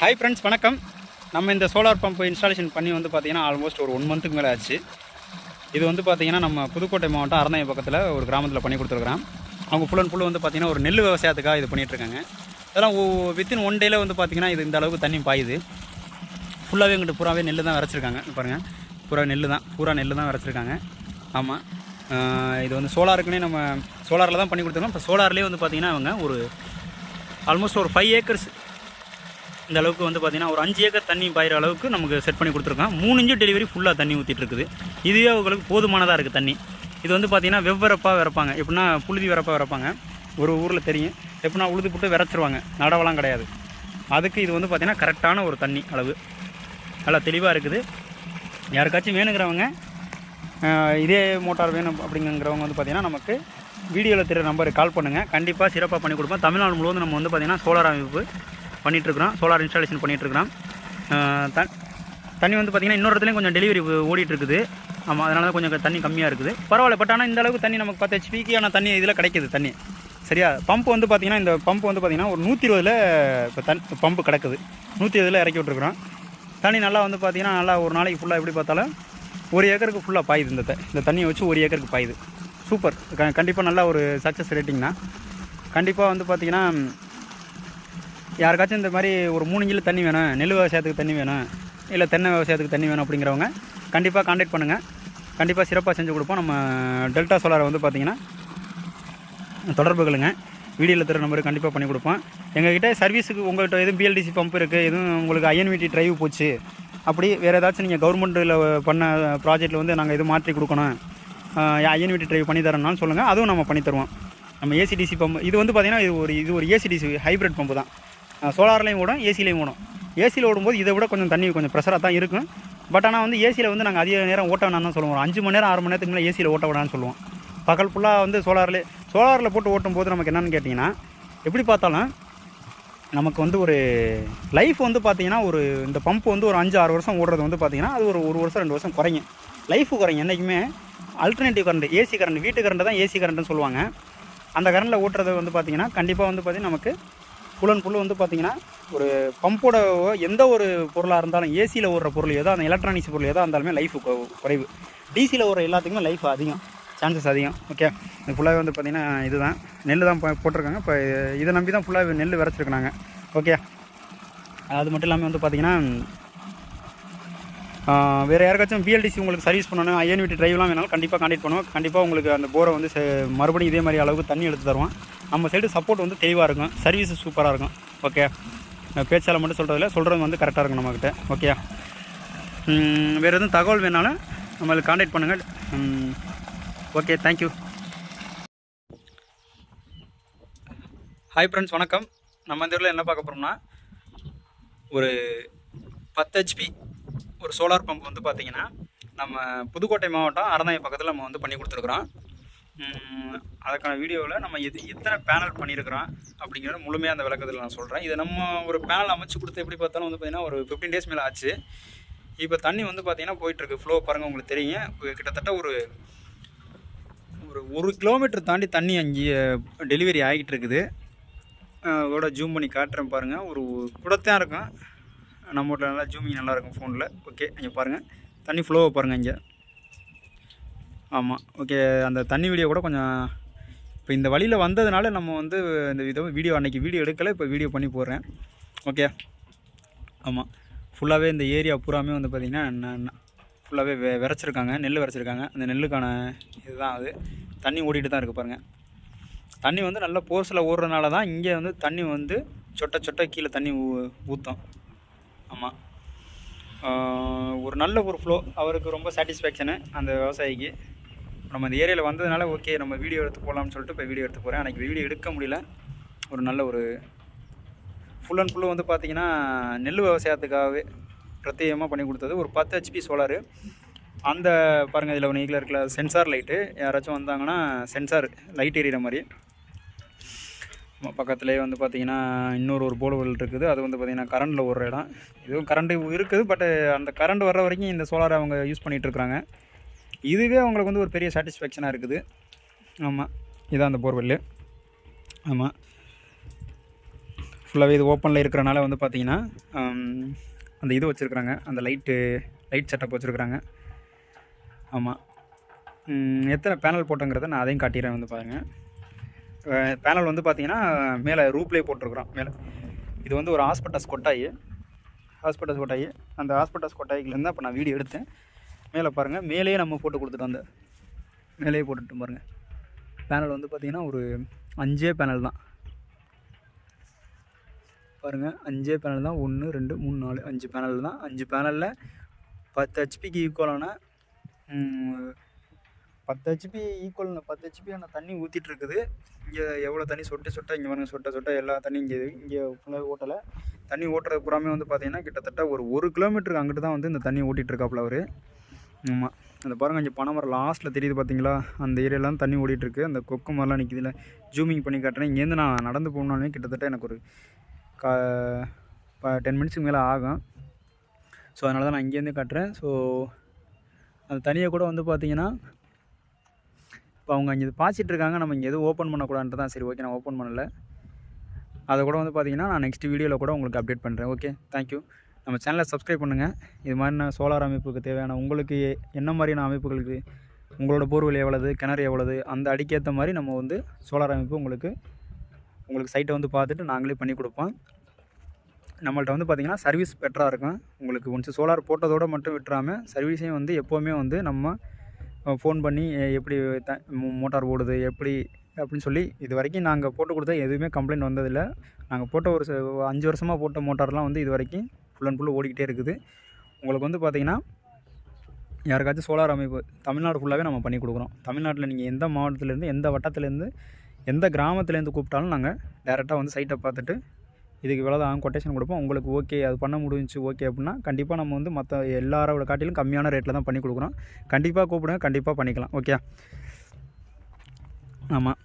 Hi friends வணக்கம். நம்ம இந்த சோலார் பம்ப் இன்ஸ்டாலேஷன் பண்ணி வந்து பார்த்தீங்கன்னா ஆல்மோஸ்ட் ஒரு ஒன் மந்த்துக்கு மேலே ஆச்சு. இது வந்து பார்த்திங்கன்னா நம்ம புதுக்கோட்டை மாவட்டம் அறந்தாயம் பக்கத்தில் ஒரு கிராமத்தில் பண்ணி கொடுத்துருக்குறோம். அவங்க ஃபுல் அண்ட் ஃபுல் வந்து பார்த்தீங்கன்னா ஒரு நெல் விவசாயத்துக்காக இது பண்ணிகிட்ருக்காங்க அதெல்லாம் வித்தின் ஒன் டேல வந்து பார்த்திங்கன்னா இது இந்த அளவுக்கு தண்ணி பாயுது. ஃபுல்லாகவே எங்கிட்ட பூராவே நெல் தான் விரைச்சிருக்காங்க. பாருங்கள் பூரா நெல் தான். பூரா நெல் தான் விரைச்சிருக்காங்க. ஆமாம் இது வந்து சோலாருக்குன்னே நம்ம சோலாரில் தான் பண்ணி கொடுத்துருக்கோம். இப்போ சோலார்லேயே வந்து பார்த்தீங்கன்னா அவங்க ஒரு ஆல்மோஸ்ட் ஒரு ஃபைவ் ஏக்கர்ஸ் இந்த அளவுக்கு வந்து பார்த்தீங்கன்னா ஒரு அஞ்சு ஏக்கர் தண்ணி பாயிற அளவுக்கு நமக்கு செட் பண்ணி கொடுத்துருக்கோம் மூணு இன்ச்சு டெலிவரி ஃபுல்லாக தண்ணி ஊற்றிட்டு இருக்குது. இதுவே அவங்களுக்கு போதுமானதாக இருக்குது தண்ணி. இது வந்து பார்த்திங்கன்னா வெவ்வரப்பாக விறப்பாங்க. எப்படின்னா புழுதி விறப்பாக விறப்பாங்க. ஒரு ஊரில் தெரியும். எப்படின்னா உழுது போட்டு விறச்சிருவாங்க. நடவெல்லாம் கிடையாது. அதுக்கு இது வந்து பார்த்திங்கன்னா கரெக்டான ஒரு தண்ணி அளவு. நல்லா தெளிவாக இருக்குது. யாருக்காச்சும் வேணுங்கிறவங்க இதே மோட்டார் வேணும் அப்படிங்கிறவங்க வந்து பார்த்தீங்கன்னா நமக்கு வீடியோவில் தெரிகிற நம்பருக்கு கால் பண்ணுங்கள் கண்டிப்பாக சிறப்பாக பண்ணி கொடுப்போம். தமிழ்நாடு முழுவதும் நம்ம வந்து பார்த்தீங்கன்னா சோலார் அமைப்பு பண்ணிகிட்ருக்குறோம் சோலார் இன்ஸ்டாலேஷன் பண்ணிகிட்ருக்குறோம் த தண்ணி வந்து பார்த்திங்கன்னா இன்னொரு இடத்துலையும் கொஞ்சம் டெலிவரி ஓடிட்டுருக்குது. ஆமாம் அதனால தான் கொஞ்சம் தண்ணி கம்மியாக இருக்குது. பரவாயில்ல பட் ஆனால் இந்த அளவுக்கு தண்ணி நமக்கு பத்து ஹெச்பிக்கான தண்ணி இதில் கிடைக்குது தண்ணி. சரியா? பம்ப் வந்து பார்த்திங்கன்னா இந்த பம்ப் வந்து பார்த்திங்கன்னா ஒரு நூற்றி இருபதில் இப்போ தன் பம்பு கிடக்குது. நூற்றி இருபதில் இறக்கி விட்ருக்குறோம் தண்ணி நல்லா வந்து பார்த்திங்கன்னா நல்லா ஒரு நாளைக்கு ஃபுல்லாக எப்படி பார்த்தாலும் ஒரு ஏக்கருக்கு ஃபுல்லாக பாயுது இந்த த- இந்த தண்ணியை வச்சு ஒரு ஏக்கருக்கு பாயுது. சூப்பர் க கண்டிப்பாக நல்லா ஒரு சக்ஸஸ் ரேட்டிங்னா கண்டிப்பாக வந்து பார்த்திங்கன்னா யாருக்காச்சும் இந்த மாதிரி ஒரு மூணு இஞ்சில் தண்ணி வேணும் நெல் விவசாயத்துக்கு தண்ணி வேணும் இல்லை தென்னை விவசாயத்துக்கு தண்ணி வேணும் அப்படிங்கிறவங்க கண்டிப்பாக காண்டாக்ட் பண்ணுங்கள் கண்டிப்பாக சிறப்பாக செஞ்சு கொடுப்போம். நம்ம டெல்டா சோலாரை வந்து பார்த்திங்கன்னா தொடர்பு கொள்ளுங்க. வீடியோவில் தர நம்பருக்கு கண்டிப்பாக பண்ணி கொடுப்போம். எங்ககிட்ட சர்வீஸுக்கு உங்கள்கிட்ட எதுவும் பிஎல்டிசி பம்ப் இருக்குது எதுவும் உங்களுக்கு ஐஎன்விடி ட்ரைவ் போச்சு அப்படி வேறு ஏதாச்சும் நீங்கள் கவர்மெண்ட்டில் பண்ண ப்ராஜெக்ட்டில் வந்து நாங்கள் இது மாற்றி கொடுக்கணும் ஐஎன்விடி ட்ரைவ் பண்ணி தரோம்னாலும் சொல்லுங்கள் அதுவும் நம்ம பண்ணி தருவோம். நம்ம ஏசிடிசி பம்ப் இது வந்து பார்த்திங்கன்னா இது ஒரு இது ஒரு ஏசிடிசி ஹைப்ரிட் பம்பு தான். சோலார்லேயும் ஓடும் ஏசிலையும் ஓடும். ஏசியில் ஓடும்போது இதை விட கொஞ்சம் தண்ணி கொஞ்சம் ப்ரெஷராக தான் இருக்கும். பட் ஆனால் வந்து ஏசியில் வந்து நாங்கள் அதிக நேரம் ஓட்ட வேணாம்னு தான் சொல்லுவோம். அஞ்சு மணி நேரம் ஆறு மணி நேரத்துக்கு மேலே ஏசியில் ஓட்ட வேணாம்னு சொல்லுவோம். பகல் ஃபுல்லாக வந்து சோலாரில் சோலாரில் போட்டு ஓட்டும் போது நமக்கு என்னென்னு கேட்டிங்கன்னா எப்படி பார்த்தாலும் நமக்கு வந்து ஒரு லைஃப் வந்து பார்த்தீங்கன்னா ஒரு இந்த பம்ப் வந்து ஒரு அஞ்சு ஆறு வருஷம் ஓடுறது வந்து பார்த்திங்கன்னா அது ஒரு ஒரு வருஷம் ரெண்டு வருஷம் குறையும். லைஃப் குறையும். என்றைக்குமே அல்டர்னேட்டிவ் கரண்ட் ஏசி கரண்ட் வீட்டு கரண்ட்டு தான் ஏசி கரண்ட்னு சொல்லுவாங்க. அந்த கரண்டில் ஓட்டுறது வந்து பார்த்தீங்கன்னா கண்டிப்பாக வந்து பார்த்தீங்கன்னா நமக்கு ஃபுல் அண்ட் ஃபுல் வந்து பார்த்திங்கன்னா ஒரு பம்போட எந்த ஒரு பொருளாக இருந்தாலும் ஏசியில் ஓடுற பொருள் ஏதோ அந்த எலக்ட்ரானிக்ஸ் பொருள் ஏதோ இருந்தாலுமே லைஃப் குறைவு. டிசியில் ஓடுற எல்லாத்துக்குமே லைஃப் அதிகம். சான்சஸ் அதிகம். ஓகே இது ஃபுல்லாகவே வந்து பார்த்திங்கன்னா இதுதான். நெல் தான் போட்டிருக்காங்க. இப்போ இதை நம்பி தான் ஃபுல்லாக நெல் விரைச்சிருக்கிறாங்க. ஓகே அது மட்டும் இல்லாமல் வந்து பார்த்திங்கன்னா வேறு யாருக்காச்சும் பிஎல்டிசி உங்களுக்கு சர்வீஸ் பண்ணணும் ஐஎன்விடி டிரைவ்லாம் வேணாலும் கண்டிப்பாக கான்டெக்ட் பண்ணுவோம் கண்டிப்பாக உங்களுக்கு அந்த போரை வந்து மறுபடியும் இதே மாதிரி அளவுக்கு தண்ணி எடுத்து தருவோம் நம்ம சைடு சப்போர்ட் வந்து தெளிவாக இருக்கும். சர்வீஸ் சூப்பராக இருக்கும். ஓகே பேச்சால் மட்டும் சொல்கிறதில்ல சொல்கிறது வந்து கரெக்டாக இருக்கும் நம்மக்கிட்ட ஓகே வேறு எதுவும் தகவல் வேணாலும் நம்மளுக்கு காண்டாக்ட் பண்ணுங்கள் ஓகே தேங்க்யூ ஹாய் ஃப்ரெண்ட்ஸ் வணக்கம். நம்ம இந்த என்ன பார்க்க போகிறோம்னா ஒரு பத்து ஹெச்பி ஒரு சோலார் பம்ப் வந்து பார்த்தீங்கன்னா நம்ம புதுக்கோட்டை மாவட்டம் அறந்தாயம் பக்கத்தில் நம்ம வந்து பண்ணி கொடுத்துருக்குறோம். அதுக்கான வீடியோவில் நம்ம எது எத்தனை பேனல் பண்ணியிருக்கிறோம் அப்படிங்கிறத முழுமையாக அந்த விளக்கத்தில் நான் சொல்கிறேன் இதை நம்ம ஒரு பேனல் அமைச்சு கொடுத்து எப்படி பார்த்தாலும் வந்து பார்த்திங்கன்னா ஒரு ஃபிஃப்டீன் டேஸ் மேலே ஆச்சு. இப்போ தண்ணி வந்து பார்த்திங்கன்னா போயிட்டுருக்கு. ஃப்ளோ பாருங்கள் உங்களுக்கு தெரியும். கிட்டத்தட்ட ஒரு ஒரு ஒரு கிலோமீட்டர் தாண்டி தண்ணி அங்கே டெலிவரி ஆகிட்டு இருக்குது அதோட ஜூம் பண்ணி காட்டுறேன் பாருங்கள் ஒரு குடத்தான் இருக்கும். நம்ம வீட்டில் நல்லா ஜூமிங் நல்லா இருக்கும் ஃபோனில் ஓகே இங்கே பாருங்கள் தண்ணி ஃப்ளோவை பாருங்கள் இங்கே. ஆமாம் ஓகே அந்த தண்ணி வீடியோ கூட கொஞ்சம் இப்போ இந்த வழியில் வந்ததுனால நம்ம வந்து இந்த இதை வீடியோ அன்றைக்கி வீடியோ எடுக்கலை இப்போ வீடியோ பண்ணி போடுறேன். ஓகே ஆமாம் ஃபுல்லாகவே இந்த ஏரியா பூராமே வந்து பார்த்திங்கன்னா ஃபுல்லாகவே வெ விரைச்சிருக்காங்க நெல் விரைச்சிருக்காங்க. அந்த நெல்லுக்கான இதுதான் அது. தண்ணி ஓடிட்டு தான் இருக்குது பாருங்கள் தண்ணி வந்து நல்ல போர்ஸில் ஓடுறதுனால தான் இங்கே வந்து தண்ணி வந்து சொட்ட சொட்ட கீழே தண்ணி ஊ ஊற்றும் ஆமாம் ஒரு நல்ல ஒரு ஃப்ளோ அவருக்கு ரொம்ப சாட்டிஸ்ஃபேக்ஷனு அந்த விவசாயிக்கு. நம்ம இந்த ஏரியாவில் வந்ததுனால ஓகே நம்ம வீடியோ எடுத்து போகலாம்னு சொல்லிட்டு இப்போ வீடியோ எடுத்து போகிறேன் அன்றைக்கி வீடியோ எடுக்க முடியல. ஒரு நல்ல ஒரு ஃபுல் அண்ட் ஃபுல்லு வந்து பார்த்திங்கன்னா நெல் விவசாயத்துக்காகவே பிரத்யேகமாக பண்ணி கொடுத்தது. ஒரு பத்து ஹெச்பி சோலாரு அந்த பாருங்கள் இதில் நீக்கில் இருக்கல சென்சார் லைட்டு யாராச்சும் வந்தாங்கன்னா சென்சார் லைட் எரியிற மாதிரி. பக்கத்துலேயே வந்து பார்த்திங்கன்னா இன்னொரு ஒரு போல்வெல் இருக்குது. அது வந்து பார்த்திங்கன்னா கரண்டில் ஓடுற இடம். இதுவும் கரண்ட்டு இருக்குது பட்டு அந்த கரண்ட் வர்ற வரைக்கும் இந்த சோலாரை அவங்க யூஸ் பண்ணிகிட்டு இருக்கிறாங்க. இதுவே அவங்களுக்கு வந்து ஒரு பெரிய சாட்டிஸ்ஃபேக்ஷனாக இருக்குது. ஆமாம் இதான் அந்த போர்வெல்லு ஆமாம் ஃபுல்லாகவே இது ஓப்பனில் இருக்கிறனால வந்து பார்த்தீங்கன்னா அந்த இது வச்சுருக்குறாங்க. அந்த லைட்டு லைட் செட்டப் வச்சுருக்குறாங்க. ஆமாம் எத்தனை பேனல் போட்டோங்கிறத நான் அதையும் காட்டிடுறேன் வந்து பாருங்கள் பேனல் வந்து பார்த்தீங்கன்னா மேலே ரூப்லேயே போட்டிருக்குறோம். மேலே. இது வந்து ஒரு ஹாஸ்பிட்டல்ஸ் கொட்டாயி. ஹாஸ்பிட்டல்ஸ் கொட்டாயி. அந்த ஹாஸ்பிட்டல்ஸ் கொட்டாய்க்குலேருந்து அப்போ நான் வீடியோ எடுத்தேன். மேலே பாருங்கள் மேலேயே நம்ம போட்டு கொடுத்துட்டோம் அந்த மேலேயே போட்டுட்டு பாருங்கள் பேனல் வந்து பார்த்திங்கன்னா ஒரு அஞ்சே பேனல் தான். பாருங்கள் அஞ்சே பேனல் தான். ஒன்று ரெண்டு மூணு நாலு அஞ்சு பேனல் தான். அஞ்சு பேனலில் பத்து ஹெச்பிக்கு ஈக்குவலான பத்து ஹெச்பி ஈக்குவல் பத்து ஹெச்பியான தண்ணி ஊற்றிட்டு இருக்குது. இங்கே எவ்வளோ தண்ணி சொட்டு சொட்ட இங்கே பாருங்க சொட்ட சொட்ட எல்லா தண்ணி இங்கே இங்கே ஃபுல்லாக ஓட்டலை. தண்ணி ஓட்டுறது புறாமே வந்து பார்த்திங்கன்னா கிட்டத்தட்ட ஒரு ஒரு கிலோமீட்டருக்கு அங்கிட்டு தான் வந்து இந்த தண்ணி ஓட்டிகிட்ருக்காப்புல அவர். ஆமாம் அந்த பாருங்க இங்கே பனைமரம் லாஸ்ட்டில் தெரியுது பார்த்தீங்களா அந்த ஏரியாலாம் தண்ணி ஓடிட்டுருக்கு. அந்த கொக்கு மாதிரிலாம் நிற்கிதுல ஜூமிங் பண்ணி காட்டுறேன். இங்கேருந்து நான் நடந்து போனாலுமே கிட்டத்தட்ட எனக்கு ஒரு கா டென் மினிட்ஸுக்கு மேலே ஆகும். ஸோ அதனால தான் நான் இங்கேருந்து காட்டுறேன். ஸோ அந்த தனியாக கூட வந்து பார்த்தீங்கன்னா இப்போ அவங்க இங்கே பாய்ச்சிட்டு இருக்காங்க. நம்ம இங்கே எதுவும் ஓப்பன் பண்ணக்கூடாதுன்ட்டு தான். சரி ஓகே நான் ஓப்பன் பண்ணலை. அதை கூட வந்து பார்த்தீங்கன்னா நான் நெக்ஸ்ட் வீடியோவில் கூட உங்களுக்கு அப்டேட் பண்ணுறேன் ஓகே தேங்க்யூ நம்ம சேனலை சப்ஸ்கிரைப் பண்ணுங்கள் இது மாதிரியான சோலார் அமைப்புக்கு தேவையான உங்களுக்கு என்ன மாதிரியான அமைப்புகளுக்கு உங்களோட போர்வெல் எவ்வளவு கிணறு எவ்வளவு அந்த அடிக்கேற்ற மாதிரி நம்ம வந்து சோலார் அமைப்பு உங்களுக்கு உங்களுக்கு சைட்டை வந்து பார்த்துட்டு நாங்களே பண்ணி கொடுப்போம். நம்மள்ட்ட வந்து பார்த்திங்கன்னா சர்வீஸ் பெட்டராக இருக்கும். உங்களுக்கு ஒன்ஸ் சோலார் போட்டதோடு மட்டும் விட்டுறாமல் சர்வீஸையும் வந்து எப்போவுமே வந்து நம்ம ஃபோன் பண்ணி எப்படி த மோட்டார் ஓடுது எப்படி அப்படின்னு சொல்லி இது வரைக்கும் நாங்கள் போட்டு கொடுத்தா எதுவுமே கம்ப்ளைண்ட் வந்ததில்லை. நாங்கள் போட்ட ஒரு ச- அஞ்சு வருஷமாக போட்ட மோட்டார்லாம் வந்து இது வரைக்கும் ஃபுல் அண்ட் ஃபுல் ஓடிக்கிட்டே இருக்குது. உங்களுக்கு வந்து பார்த்திங்கன்னா யாருக்காச்சும் சோலார் அமைப்பு தமிழ்நாடு ஃபுல்லாகவே நம்ம பண்ணி கொடுக்குறோம். தமிழ்நாட்டில் நீங்கள் எந்த மாவட்டத்துலேருந்து எந்த வட்டத்துலேருந்து எந்த கிராமத்துலேருந்து கூப்பிட்டாலும் நாங்கள் டேரெக்டாக வந்து சைட்டை பார்த்துட்டு இதுக்கு இவ்வளோ தான் கொட்டேஷன் கொடுப்போம். உங்களுக்கு ஓகே அது பண்ண முடிஞ்சு ஓகே அப்படின்னா கண்டிப்பாக நம்ம வந்து மற்ற எல்லாரோட காட்டிலும் கம்மியான ரேட்டில் தான் பண்ணி கொடுக்குறோம். கண்டிப்பாக கூப்பிடுங்க கண்டிப்பாக பண்ணிக்கலாம் ஓகே ஆமாம்